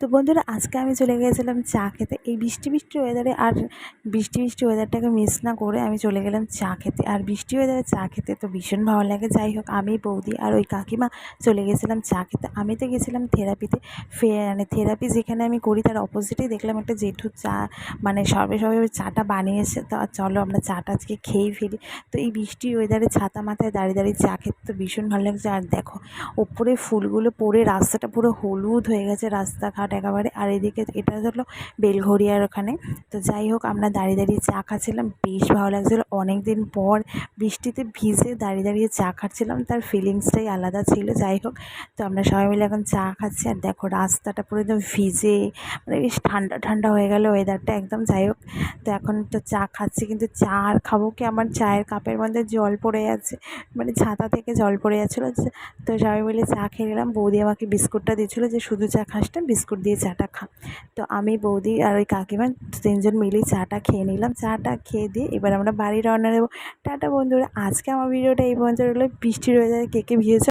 তো বন্ধুরা, আজকে আমি চলে গিয়েছিলাম চা খেতে। এই বৃষ্টি বৃষ্টি ওয়েদারে আর বৃষ্টি বৃষ্টি ওয়েদারটাকে মিস না করে আমি চলে গেলাম চা খেতে। আর বৃষ্টি ওয়েদারে চা খেতে তো ভীষণ ভালো লাগে। যাই হোক, আমি, বৌদি আর ওই কাকিমা চলে গেছিলাম চা খেতে। আমি তো গেছিলাম থেরাপিতে। ফে মানে থেরাপি যেখানে আমি করি, তার অপোজিটেই দেখলাম একটা জেঠু চা মানে সবে সবে চাটা বানিয়েছে। তো চলো আমরা চাটা আজকে খেয়েই ফেলি তো এই বৃষ্টি ওয়েদারে ছাতা মাথায় দাঁড়িয়ে দাঁড়িয়ে চা খেতে তো ভীষণ ভালো লাগছে। আর দেখো, ওপরে ফুলগুলো পড়ে, রাস্তাটা পুরো হলুদ হয়ে গেছে, রাস্তাঘাট একেবারে। আর এদিকে এটা হলো বেলঘরিয়ার ওখানে। তো যাই হোক, আমরা দাঁড়িয়ে দাঁড়িয়ে চা খাচ্ছিলাম। বেশ ভালো লাগছিল। অনেক দিন পর বৃষ্টিতে ভিজে দাঁড়িয়ে দাঁড়িয়ে চা খাচ্ছিলাম। তার ফিলিংসটাই আলাদা ছিল। যাই হোক, তো আমরা সবাই মিলে এখন চা খাচ্ছি। আর দেখো, রাস্তাটা পুরো একদম ভিজে মানে বেশ ঠান্ডা ঠান্ডা হয়ে গেল ওয়েদারটা একদম। যাই হোক, তো এখন তো চা খাচ্ছি, কিন্তু চা আর খাব কি? আমার চায়ের কাপের মধ্যে জল পড়ে যাচ্ছে। মানে ছাতা থেকে জল পড়ে যাচ্ছিল। তো সবাই মিলে চা খেয়ে নিলাম। বৌদি আমাকে বিস্কুটটা দিয়েছিলো যে, শুধু চা খাস না বিস্কুট দিয়ে চাটা খা। তো আমি বৌদি আর ওই কাকিমা তিনজন মিলেই চাটা খেয়ে নিলাম। চাটা খেয়ে দিয়ে এবার আমরা বাড়ি রওনা দেবো। টাটা বন্ধুরা, আজকে আমার ভিডিওটা এই পর্যন্ত বৃষ্টি রয়ে যায়, কে কে ভিজেছে